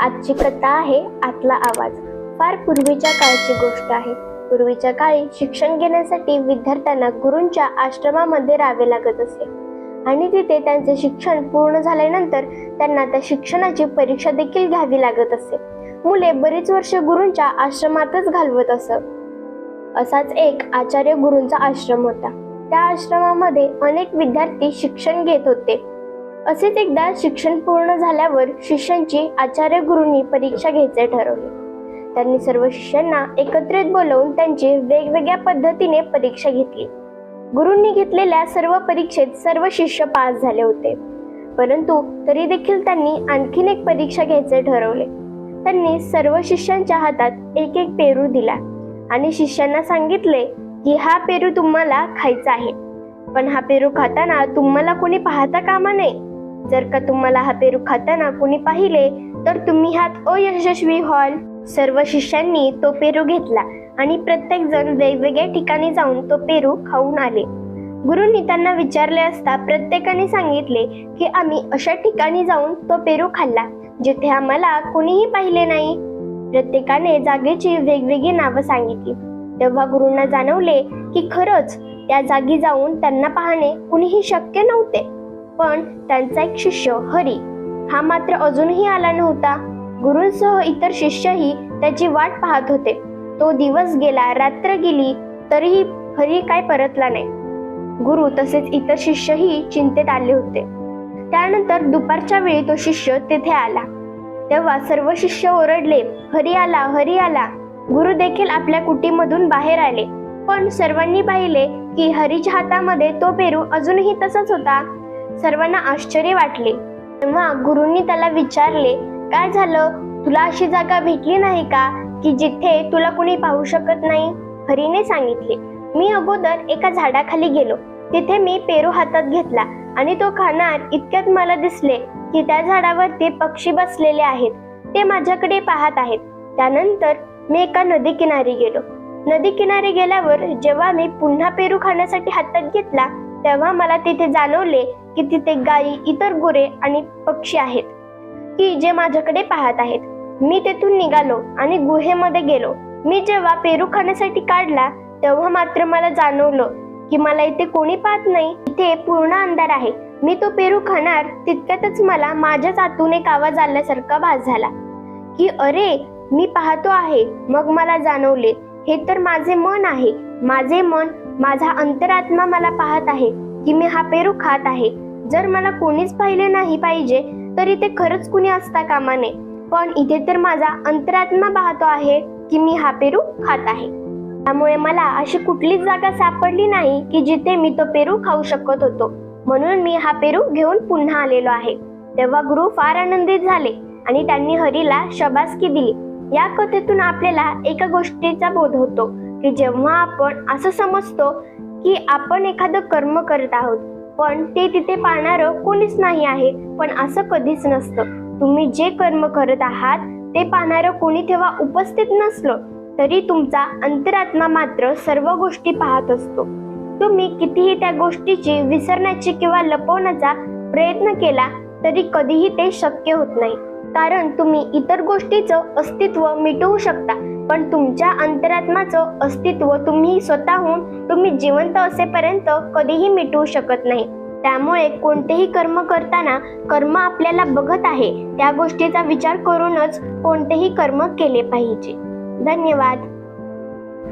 आजची कथा आहे आतला आवाज. फार पूर्वीच्या काळची गोष्ट आहे. पूर्वीच्या काळी शिक्षण घेण्यासाठी विद्यार्थ्यांना गुरूंच्या आश्रमामध्ये राहावे लागत असे. आणि तिथे त्यांचे शिक्षण पूर्ण झाल्यानंतर त्यांना त्या शिक्षणाची परीक्षा देखील घ्यावी लागत असे. मुले बरीच वर्ष गुरूंच्या आश्रमातच घालवत असत. असाच एक आचार्य गुरूंचा आश्रम होता. त्या आश्रमामध्ये अनेक विद्यार्थी शिक्षण घेत होते. असेच एकदा शिक्षण पूर्ण झाल्यावर शिष्यांची आचार्य गुरूंनी परीक्षा घ्यायचे ठरवले. त्यांनी सर्व शिष्यांना एकत्रित बोलवून त्यांची वेगवेगळ्या पद्धतीने परीक्षा घेतली. गुरूंनी घेतलेल्या सर्व परीक्षेत सर्व शिष्य पास झाले होते. परंतु तरी देखील त्यांनी आणखीन एक परीक्षा घ्यायचे ठरवले. त्यांनी सर्व शिष्यांच्या हातात एक एक पेरू दिला आणि शिष्यांना सांगितले की हा पेरू तुम्हाला खायचा आहे. पण हा पेरू खाताना तुम्हाला कोणी पाहता कामा नये. जर का तुम्हाला हा पेरू खाताना कुणी पाहिले तर तुम्ही ह्यात अयशस्वी व्हाल. सर्व शिष्यांनी तो पेरू घेतला आणि प्रत्येक जण वेगवेगळ्या ठिकाणी जाऊन तो पेरू खाऊन आले. गुरुंनी त्यांना विचारले असता प्रत्येकाने सांगितले की आम्ही अशा ठिकाणी जाऊन तो पेरू खाल्ला जिथे आम्हाला कोणीही पाहिले नाही. प्रत्येकाने जागेची वेगवेगळी नावं सांगितली. तेव्हा गुरुंना जाणवले की खरंच त्या जागी जाऊन त्यांना पाहणे कुणीही शक्य नव्हते. पण त्यांचा एक शिष्य हरी. हा मात्र अजूनही आला नव्हता. गुरूंसह इतर शिष्यही त्याची वाट पाहत होते. तो दिवस गेला रात्र गेली तरीही हरी काय परतला नाही. गुरु तसेच इतर शिष्यही चिंतेत आले होते. त्यानंतर दुपारच्या वेळी तो शिष्य तेथे आला. तेव्हा सर्व शिष्य ओरडले हरी आला हरी आला. गुरु देखील आपल्या कुटीमधून बाहेर आले. पण सर्वांनी पाहिले की हरीच्या हातामध्ये तो पेरू अजूनही तसाच होता. सर्वांना आश्चर्य वाटले. तेव्हा गुरुंनी त्याला विचारले काय झालं? तुला अशी जागा भेटली नाही का की जिथे तुला कुणी पाहू शकत नाही? हरीने सांगितले मी अगोदर एका झाडाखाली गेलो. तिथे मी पेरू हातात घेतला आणि तो खाणार इतक्यात मला दिसले की त्या झाडावरती पक्षी बसलेले आहेत. ते माझ्याकडे पाहत आहेत. त्यानंतर मी एका नदी किनारी गेलो. नदी किनारी गेल्यावर जेव्हा मी पुन्हा पेरू खाण्यासाठी हातात घेतला तेव्हा मला तिथे जाणवले की तिथे गायी इतर गुरे आणि पक्षी आहेत. की जे माझ्याकडे पाहत आहेत. मी तेथून निघालो आणि गुहेमध्ये गेलो. मी जेव्हा पेरू खाण्यासाठी काढला तेव्हा मात्र मला जाणवलं की मला इथे कोणी पाहत नाही. इथे पूर्ण अंधार आहे. मी तो पेरू खाणार तितक्यातच मला माझ्याच आतून एक आवाज आल्यासारखा भास झाला की अरे मी पाहतो आहे. मग मला जाणवले हे तर माझे मन आहे. माझे मन माझा अंतरात्मा मला पाहत आहे. की मी हा पेरू खात आहे. जर मला कोणीच पाहिले नाही पाहिजे तर इथे खरंच कुणी असता कामा नये. पण इथे तर माझा अंतरात्मा पाहतो आहे की मी हा पेरू खात आहे. त्यामुळे मला अशी कुठलीच जागा सापडली नाही की जिथे मी तो पेरू खाऊ शकत होतो. म्हणून मी हा पेरू घेऊन पुन्हा आलेलो आहे. तेव्हा गुरु फार आनंदित झाले आणि त्यांनी हरीला शबासकी दिली. या कथेतून आपल्याला एका गोष्टीचा बोध होतो की जेव्हा आपण असं समजतो की आपण एखादं कर्म करत आहोत पण ते तिथे पाहणारं कोणीच नाही आहे पण असं कधीच नसतं. तुम्ही जे कर्म करत आहात ते पाहणारं कोणी तेव्हा उपस्थित नसलं तरी तुमचा अंतरात्मा मात्र सर्व गोष्टी पाहत असतो. तुम्ही कितीही त्या गोष्टीची विसरण्याची किंवा लपवण्याचा प्रयत्न केला तरी कधीही ते शक्य होत नाही. कारण तुम्ही इतर गोष्टीचं अस्तित्व मिटवू शकता पण तुमच्या अंतरात्माचं अस्तित्व तुम्ही स्वतःहून तुम्ही जिवंत असेपर्यंत कधीही मिटवू शकत नाही. त्यामुळे कोणतेही कर्म करताना कर्म आपल्याला बघत आहे त्या गोष्टीचा विचार करूनच कोणतेही कर्म केले पाहिजे. धन्यवाद.